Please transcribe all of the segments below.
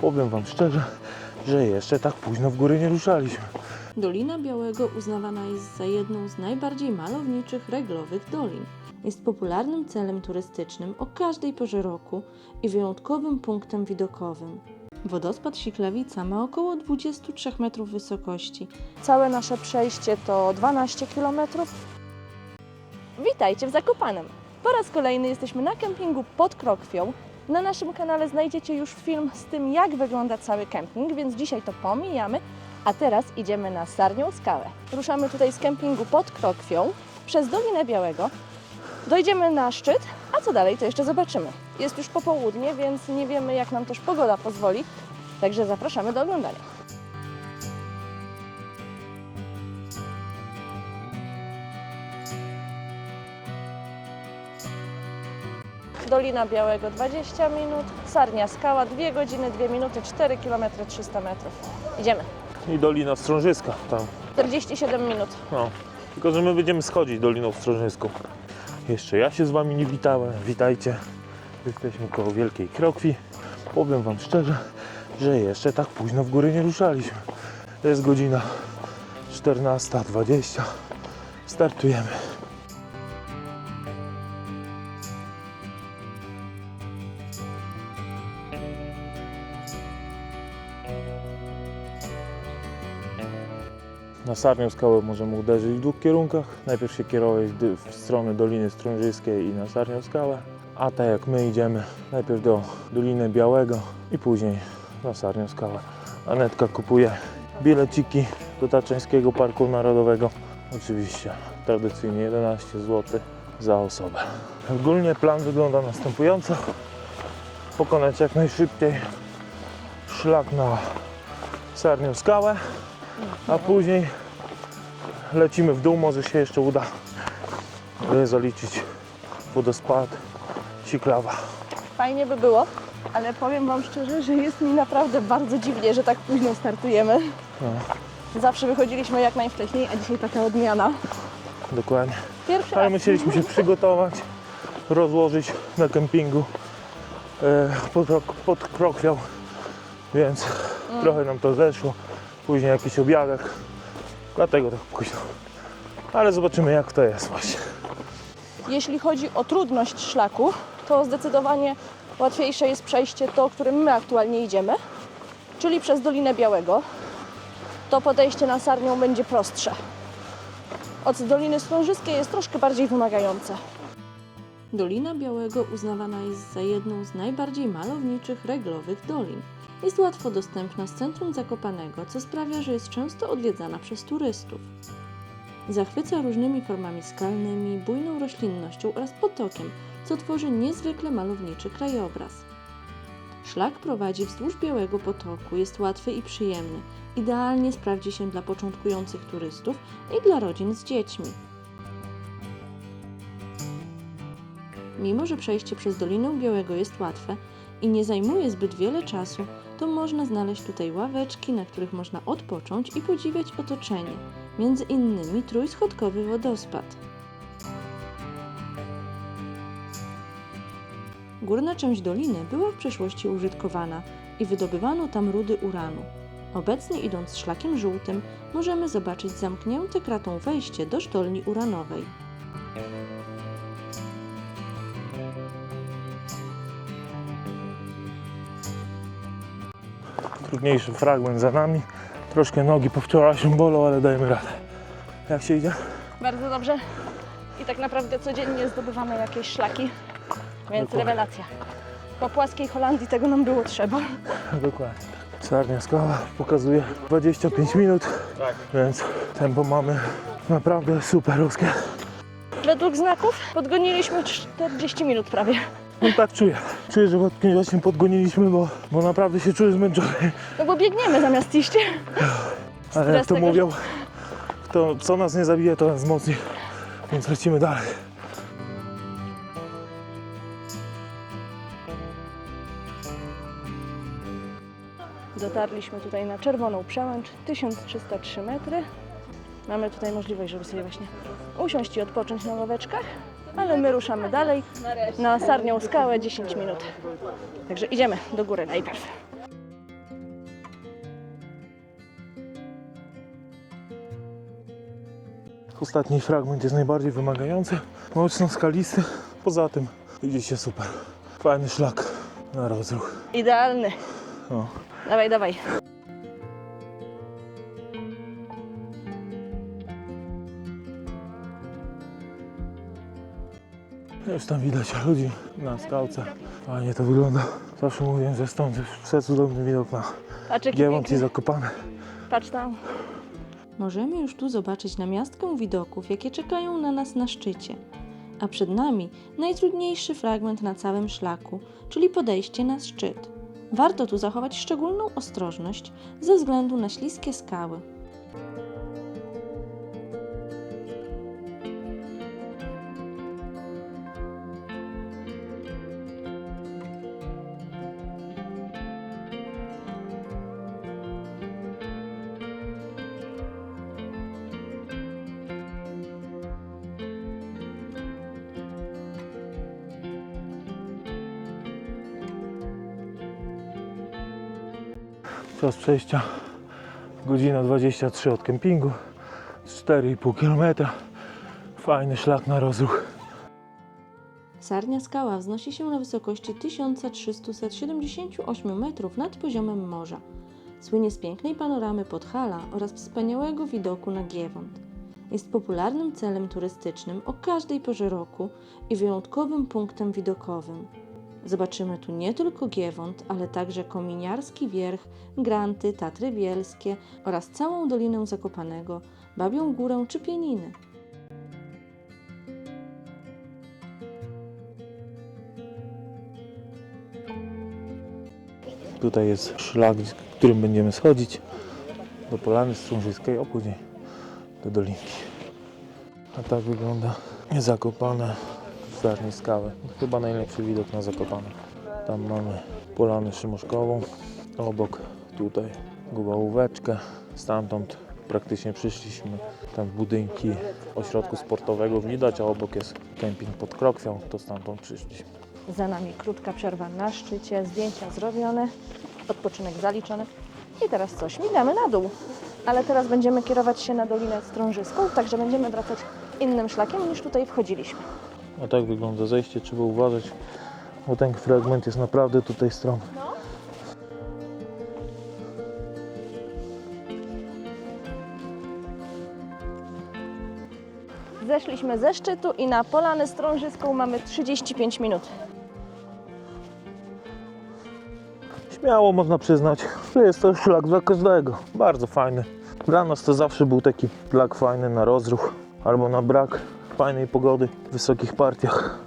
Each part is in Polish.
Powiem Wam szczerze, że jeszcze tak późno w góry nie ruszaliśmy. Dolina Białego uznawana jest za jedną z najbardziej malowniczych reglowych dolin. Jest popularnym celem turystycznym o każdej porze roku i wyjątkowym punktem widokowym. Wodospad Siklawica ma około 23 metrów wysokości. Całe nasze przejście to 12 km. Witajcie w Zakopanem. Po raz kolejny jesteśmy na kempingu pod Krokwią. Na naszym kanale znajdziecie już film z tym, jak wygląda cały kemping, więc dzisiaj to pomijamy. A teraz idziemy na Sarnią Skałę. Ruszamy tutaj z kempingu pod Krokwią przez Dolinę Białego. Dojdziemy na szczyt, a co dalej to jeszcze zobaczymy. Jest już popołudnie, więc nie wiemy jak nam też pogoda pozwoli, także zapraszamy do oglądania. Dolina Białego 20 minut, Sarnia Skała 2 godziny 2 minuty 4 km 300 metrów. Idziemy. I Dolina Strążyska tam. 47 minut. No. Tylko, że my będziemy schodzić Doliną Strążyską. Jeszcze ja się z Wami nie witałem. Witajcie. Jesteśmy koło Wielkiej Krokwi. Powiem Wam szczerze, że jeszcze tak późno w góry nie ruszaliśmy. Jest godzina 14.20. Startujemy. Na Sarnią Skałę możemy uderzyć w dwóch kierunkach. Najpierw się kierować w stronę Doliny Strążyskiej i na Sarnią Skałę. A tak jak my idziemy najpierw do Doliny Białego i później na Sarnią Skałę. Anetka kupuje bileciki do Tatrzańskiego Parku Narodowego. Oczywiście tradycyjnie 11 zł za osobę. Ogólnie plan wygląda następująco. Pokonać jak najszybciej szlak na Sarnią Skałę a później lecimy w dół, może się jeszcze uda e, zaliczyć wodospad Siklawa. Fajnie by było, ale powiem Wam szczerze, że jest mi naprawdę bardzo dziwnie, że tak późno startujemy. No, Zawsze wychodziliśmy jak najwcześniej, a dzisiaj taka odmiana. dokładnie. Pierwszy Ale raz. musieliśmy się przygotować, rozłożyć na kempingu e, pod, pod krokwią, więc trochę nam to zeszło. Później jakiś obiadek, dlatego tak późno. Ale zobaczymy jak to jest właśnie. Jeśli chodzi o trudność szlaku, to zdecydowanie łatwiejsze jest przejście to, którym my aktualnie idziemy, czyli przez Dolinę Białego. To podejście na Sarnią będzie prostsze. Od Doliny Strążyskiej jest troszkę bardziej wymagające. Dolina Białego uznawana jest za jedną z najbardziej malowniczych reglowych dolin. Jest łatwo dostępna z centrum Zakopanego, co sprawia, że jest często odwiedzana przez turystów. Zachwyca różnymi formami skalnymi, bujną roślinnością oraz potokiem, co tworzy niezwykle malowniczy krajobraz. Szlak prowadzi wzdłuż Białego Potoku, jest łatwy i przyjemny. Idealnie sprawdzi się dla początkujących turystów i dla rodzin z dziećmi. Mimo, że przejście przez Dolinę Białego jest łatwe i nie zajmuje zbyt wiele czasu, to można znaleźć tutaj ławeczki, na których można odpocząć i podziwiać otoczenie, między innymi trójschodkowy wodospad. Górna część doliny była w przeszłości użytkowana i wydobywano tam rudy uranu. Obecnie idąc szlakiem żółtym możemy zobaczyć zamknięte kratą wejście do sztolni uranowej. Trudniejszy fragment za nami. Troszkę nogi po wczorajszym bolą, ale dajemy radę. Jak się idzie? Bardzo dobrze. I tak naprawdę codziennie zdobywamy jakieś szlaki, więc Dokładnie. rewelacja. Po płaskiej Holandii tego nam było trzeba. Dokładnie. Sarnia skała pokazuje 25 minut, więc tempo mamy naprawdę superowskie. Według znaków podgoniliśmy 40 minut prawie. No tak czuję. Czuję, że właśnie podgoniliśmy, bo, bo naprawdę się czuję zmęczony. No bo biegniemy zamiast iść. Ale jak to tego, mówią, kto, co nas nie zabije, to nas wzmocni. Więc lecimy dalej. Dotarliśmy tutaj na czerwoną przełęcz, 1303 metry. Mamy tutaj możliwość, żeby sobie właśnie usiąść i odpocząć na ławeczkach, ale my ruszamy dalej na Sarnią Skałę 10 minut. Także idziemy do góry najpierw. Ostatni fragment jest najbardziej wymagający, mocno skalisty. Poza tym idzie się super. Fajny szlak na rozruch. Idealny. No. Dawaj, dawaj. Już tam widać ludzi na skałce. Fajnie to wygląda. Zawsze mówię, że stąd jest przecudowny widok na Giewont i. Zakopane. Patrz tam. Możemy już tu zobaczyć namiastkę widoków, jakie czekają na nas na szczycie. A przed nami najtrudniejszy fragment na całym szlaku, czyli podejście na szczyt. Warto tu zachować szczególną ostrożność ze względu na śliskie skały. Czas przejścia godzina 23 od kempingu. 4,5 km. Fajny szlak na rozruch. Sarnia skała wznosi się na wysokości 1378 metrów nad poziomem morza. Słynie z pięknej panoramy Podhala oraz wspaniałego widoku na Giewont. Jest popularnym celem turystycznym o każdej porze roku i wyjątkowym punktem widokowym. Zobaczymy tu nie tylko Giewont, ale także Kominiarski Wierch, Granty, Tatry Bielskie oraz całą Dolinę Zakopanego, Babią Górę czy Pieniny. Tutaj jest szlak, którym będziemy schodzić do Polany Strążyskiej, a później do Dolinki. A tak wygląda Zakopane z Darnej Skały. Chyba najlepszy widok na Zakopane. Tam mamy Polanę Szymoszkową, obok tutaj Gubałóweczkę. Stamtąd praktycznie przyszliśmy tam budynki ośrodku sportowego widać, a obok jest kemping pod Krokwią, to stamtąd przyszliśmy. Za nami krótka przerwa na szczycie, zdjęcia zrobione, odpoczynek zaliczony. I teraz co? Śmigamy na dół. Ale teraz będziemy kierować się na Dolinę Strążyską, także będziemy wracać innym szlakiem niż tutaj wchodziliśmy. A tak wygląda zejście, trzeba uważać, bo ten fragment jest naprawdę tutaj stromy. Zeszliśmy ze szczytu i na Polanę Strążyską mamy 35 minut. Śmiało można przyznać, że jest to szlak dla każdego. Bardzo fajny. Dla nas to zawsze był taki szlak fajny na rozruch albo na brak fajnej pogody w wysokich partiach.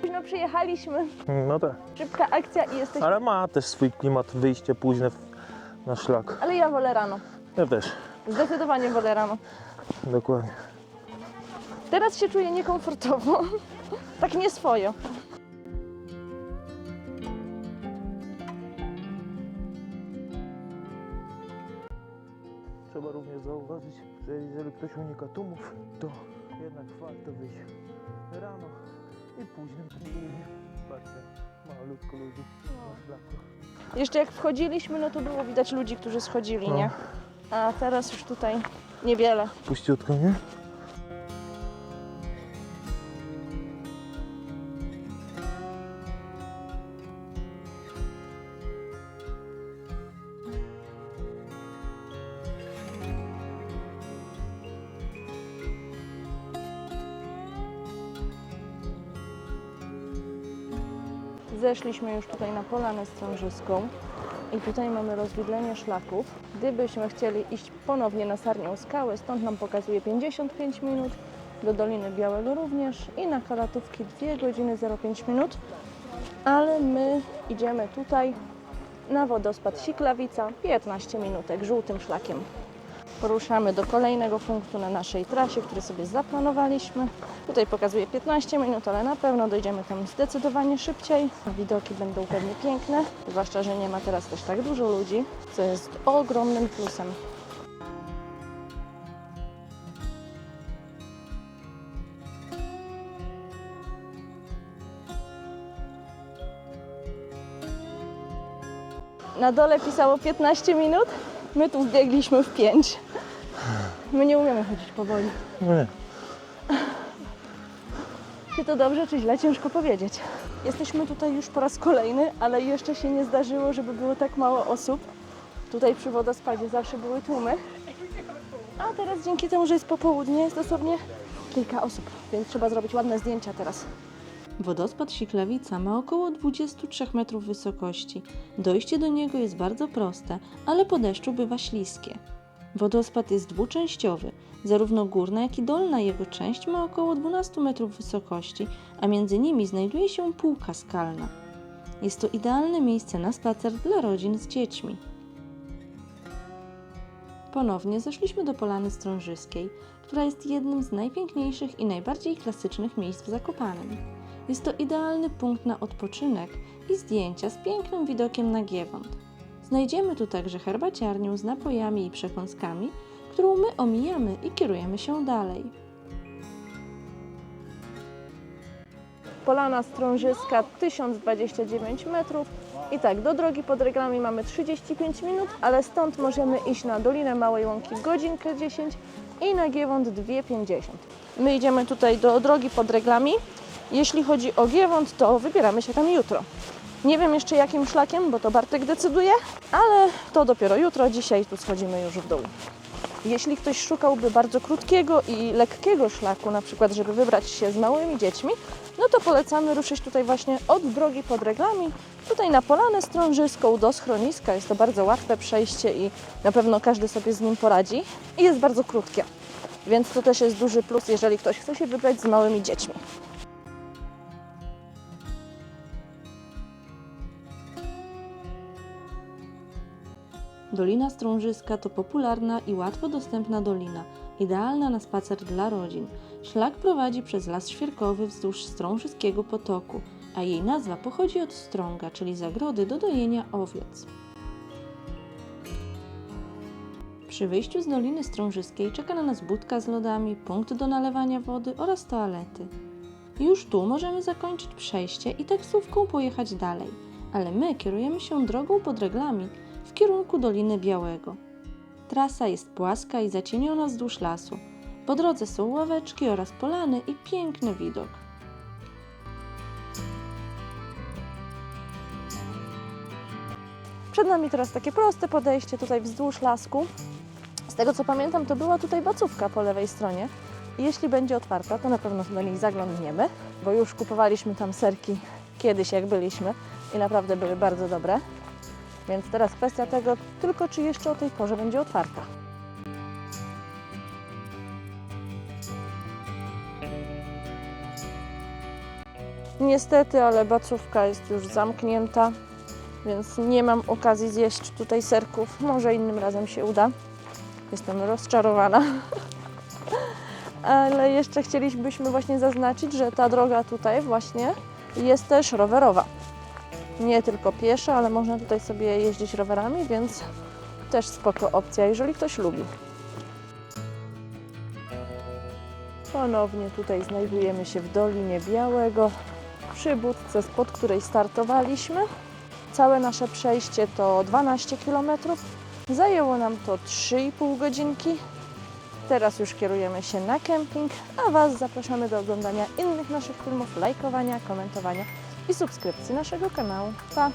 Późno przyjechaliśmy, No tak. szybka akcja i jesteśmy... Ale ma też swój klimat, wyjście późne na szlak. Ale ja wolę rano. Ja też, Zdecydowanie wolę rano. dokładnie. Teraz się czuję niekomfortowo. Tak nie Trzeba również zauważyć, że jeżeli ktoś unika tłumów, to jednak warto wyjść rano i późnym popołudniem. Patrzcie, malutko ludzi na szlaku. Jeszcze jak wchodziliśmy, no to było widać ludzi, którzy schodzili, No. nie? A teraz już tutaj niewiele. Puściutko, nie? Zeszliśmy już tutaj na Polanę Strążyską i tutaj mamy rozwidlenie szlaków. Gdybyśmy chcieli iść ponownie na Sarnią Skałę, stąd nam pokazuje 55 minut, do Doliny Białego również i na Kalatówki 2 godziny 05 minut, ale my idziemy tutaj na wodospad Siklawica 15 minutek żółtym szlakiem. Poruszamy do kolejnego punktu na naszej trasie, który sobie zaplanowaliśmy. Tutaj pokazuje 15 minut, ale na pewno dojdziemy tam zdecydowanie szybciej. Widoki będą pewnie piękne, zwłaszcza, że nie ma teraz też tak dużo ludzi, co jest ogromnym plusem. Na dole pisało 15 minut, my tu wbiegliśmy w 5. My nie umiemy chodzić powoli. No nie. Czy to dobrze, czy źle, ciężko powiedzieć. Jesteśmy tutaj już po raz kolejny, ale jeszcze się nie zdarzyło, żeby było tak mało osób. Tutaj przy wodospadzie zawsze były tłumy. A teraz dzięki temu, że jest popołudnie, jest dosłownie kilka osób, więc trzeba zrobić ładne zdjęcia teraz. Wodospad Siklawica ma około 23 metrów wysokości. Dojście do niego jest bardzo proste, ale po deszczu bywa śliskie. Wodospad jest dwuczęściowy. Zarówno górna, jak i dolna jego część ma około 12 metrów wysokości, a między nimi znajduje się półka skalna. Jest to idealne miejsce na spacer dla rodzin z dziećmi. Ponownie zeszliśmy do Polany Strążyskiej, która jest jednym z najpiękniejszych i najbardziej klasycznych miejsc w Zakopanem. Jest to idealny punkt na odpoczynek i zdjęcia z pięknym widokiem na Giewont. Znajdziemy tu także herbaciarnię z napojami i przekąskami, którą my omijamy i kierujemy się dalej. Polana Strążyska 1029 metrów. I tak, do drogi pod reglami mamy 35 minut, ale stąd możemy iść na Dolinę Małej Łąki godzinkę 10 i na Giewont 2,50. My idziemy tutaj do drogi pod reglami. Jeśli chodzi o Giewont, to wybieramy się tam jutro. Nie wiem jeszcze jakim szlakiem, bo to Bartek decyduje, ale to dopiero jutro. Dzisiaj tu schodzimy już w dół. Jeśli ktoś szukałby bardzo krótkiego i lekkiego szlaku, na przykład żeby wybrać się z małymi dziećmi, no to polecamy ruszyć tutaj właśnie od drogi pod reglami, tutaj na Polanę Strążyską do schroniska. Jest to bardzo łatwe przejście i na pewno każdy sobie z nim poradzi. I jest bardzo krótkie, więc to też jest duży plus, jeżeli ktoś chce się wybrać z małymi dziećmi. Dolina Strążyska to popularna i łatwo dostępna dolina, idealna na spacer dla rodzin. Szlak prowadzi przez las świerkowy wzdłuż Strążyskiego potoku, a jej nazwa pochodzi od strąga, czyli zagrody do dojenia owiec. Przy wyjściu z Doliny Strążyskiej czeka na nas budka z lodami, punkt do nalewania wody oraz toalety. Już tu możemy zakończyć przejście i taksówką pojechać dalej, ale my kierujemy się drogą pod reglami w kierunku Doliny Białego. Trasa jest płaska i zacieniona wzdłuż lasu. Po drodze są ławeczki oraz polany i piękny widok. Przed nami teraz takie proste podejście tutaj wzdłuż lasku. Z tego co pamiętam, to była tutaj bacówka po lewej stronie. Jeśli będzie otwarta, to na pewno do nich zaglądniemy, bo już kupowaliśmy tam serki kiedyś, jak byliśmy i naprawdę były bardzo dobre. Więc teraz kwestia tego tylko, czy jeszcze o tej porze będzie otwarta. Niestety, ale bacówka jest już zamknięta, więc nie mam okazji zjeść tutaj serków. Może innym razem się uda. Jestem rozczarowana. Ale jeszcze chcielibyśmy właśnie zaznaczyć, że ta droga tutaj właśnie jest też rowerowa. Nie tylko piesza, ale można tutaj sobie jeździć rowerami, więc też spoko opcja, jeżeli ktoś lubi. Ponownie tutaj znajdujemy się w Dolinie Białego, przy budce, spod której startowaliśmy. Całe nasze przejście to 12 km. Zajęło nam to 3,5 godzinki. Teraz już kierujemy się na kemping, a Was zapraszamy do oglądania innych naszych filmów, lajkowania, komentowania i subskrypcji naszego kanału. Pa!